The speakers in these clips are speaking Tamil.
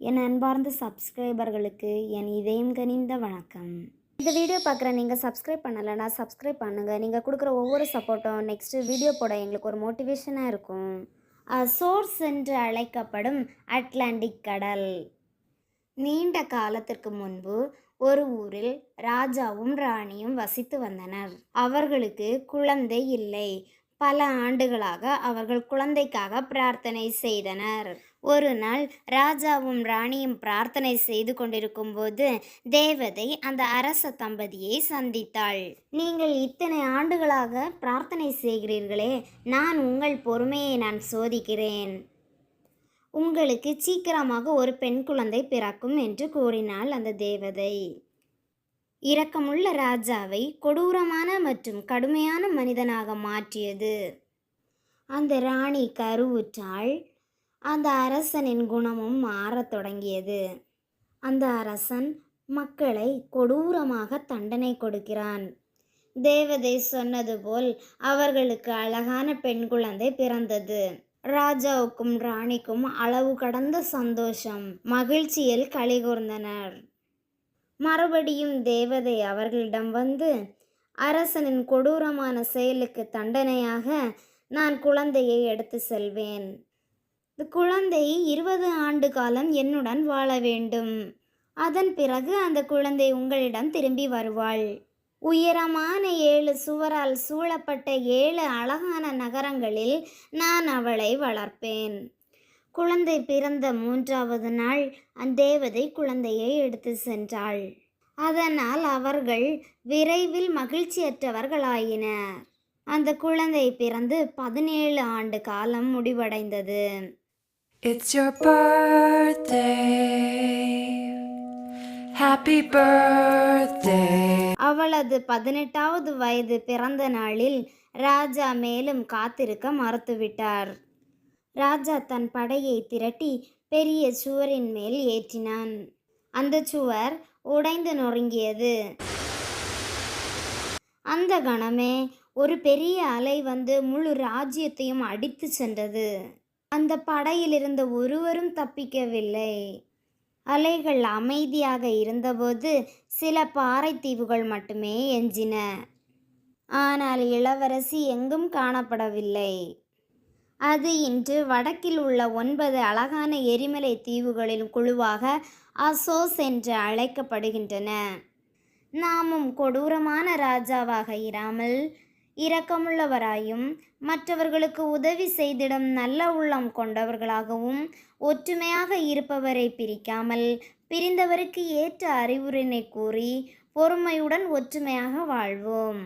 என் அன்பார்ந்த சப்ஸ்கிரைபர்களுக்கு என் இதயம் கனிந்த வணக்கம். இந்த வீடியோ பார்க்குற நீங்கள் சப்ஸ்கிரைப் பண்ணலைன்னா சப்ஸ்கிரைப் பண்ணுங்கள் நீங்கள் கொடுக்குற ஒவ்வொரு சப்போர்ட்டும் நெக்ஸ்ட்டு வீடியோ போட எங்களுக்கு ஒரு மோட்டிவேஷனாக இருக்கும். சோர்ஸ் என்று அழைக்கப்படும் அட்லாண்டிக் கடல். நீண்ட காலத்திற்கு முன்பு ஒரு ஊரில் ராஜாவும் ராணியும் வசித்து வந்தனர். அவர்களுக்கு குழந்தை இல்லை. பல ஆண்டுகளாக அவர்கள் குழந்தைக்காக பிரார்த்தனை செய்தனர். ஒரு நாள் ராஜாவும் ராணியும் பிரார்த்தனை செய்து கொண்டிருக்கும் போது தேவதை அந்த அரச தம்பதியை சந்தித்தாள். நீங்கள் இத்தனை ஆண்டுகளாக பிரார்த்தனை செய்கிறீர்களே நான் உங்கள் பொறுமையை நான் சோதிக்கிறேன். உங்களுக்கு சீக்கிரமாக ஒரு பெண் குழந்தை பிறக்கும் என்று கூறினாள் அந்த தேவதை. இரக்கமுள்ள ராஜாவை கொடூரமான மற்றும் கடுமையான மனிதனாக மாற்றியது. அந்த ராணி கருவுற்றாள் அந்த அரசனின் குணமும் மாறத் தொடங்கியது. அந்த அரசன் மக்களை கொடூரமாக தண்டனை கொடுக்கிறான். தேவதை சொன்னது போல் அவர்களுக்கு அழகான பெண் குழந்தை பிறந்தது. ராஜாவுக்கும் ராணிக்கும் அளவு கடந்த சந்தோஷம் மகிழ்ச்சியில் கலிகூர்ந்தனர் மறுபடியும் தேவதை அவர்களிடம் வந்து அரசனின் கொடூரமான செயலுக்கு தண்டனையாக நான் குழந்தையை எடுத்து செல்வேன். குழந்தை இருபது ஆண்டு காலம் என்னுடன் வாழ வேண்டும். அதன் பிறகு அந்த குழந்தை உங்களிடம் திரும்பி வருவாள். உயரமான ஏழு சுவரால் சூழப்பட்ட ஏழு அழகான நகரங்களில் நான் அவளை வளர்ப்பேன். குழந்தை பிறந்த மூன்றாவது நாள் அந்தேவதை குழந்தையை எடுத்து சென்றாள். அதனால் அவர்கள் விரைவில் மகிழ்ச்சியற்றவர்களாயினர். அந்த குழந்தை பிறந்து பதினேழு ஆண்டு காலம் முடிவடைந்தது. It's your birthday. Happy birthday. அவளது பதினெட்டாவது வயது பிறந்த நாளில் ராஜா மேலும் காத்திருக்க மறுத்துவிட்டார் ராஜா தன் படையை திரட்டி பெரிய சுவரின் மேல் ஏற்றினான் அந்த சுவர் உடைந்து நொறுங்கியது அந்த கணமே ஒரு பெரிய அலை வந்து முழு ராஜ்யத்தையும் அடித்து சென்றது அந்த படையிலிருந்து ஒருவரும் தப்பிக்கவில்லை. அலைகள் அமைதியாக இருந்தபோது சில பாறை தீவுகள் மட்டுமே எஞ்சின. ஆனால் இளவரசி எங்கும் காணப்படவில்லை. அது இன்று வடக்கில் உள்ள ஒன்பது அழகான எரிமலை தீவுகளின் குழுவாக அசோஸ் என்று அழைக்கப்படுகின்றன. நாமும் கொடூரமான ராஜாவாக இராமல் இரக்கமுள்ளவராயும் மற்றவர்களுக்கு உதவி செய்திடும் நல்ல உள்ளம் கொண்டவர்களாகவும் ஒற்றுமையாக இருப்பவரை பிரிக்காமல் பிரிந்தவருக்கு ஏற்ற அறிவுரைனை கூறி பொறுமையுடன் ஒற்றுமையாக வாழ்வோம்.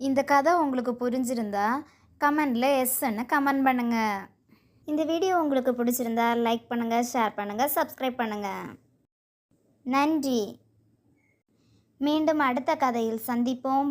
இந்த கதை உங்களுக்கு புரிஞ்சிருந்தா கமெண்டில் எஸ்ன்னு கமெண்ட் பண்ணுங்கள் இந்த வீடியோ உங்களுக்கு பிடிச்சிருந்தா லைக் பண்ணுங்கள் ஷேர் பண்ணுங்கள் சப்ஸ்கிரைப் பண்ணுங்கள் நன்றி. மீண்டும் அடுத்த கதையில் சந்திப்போம்.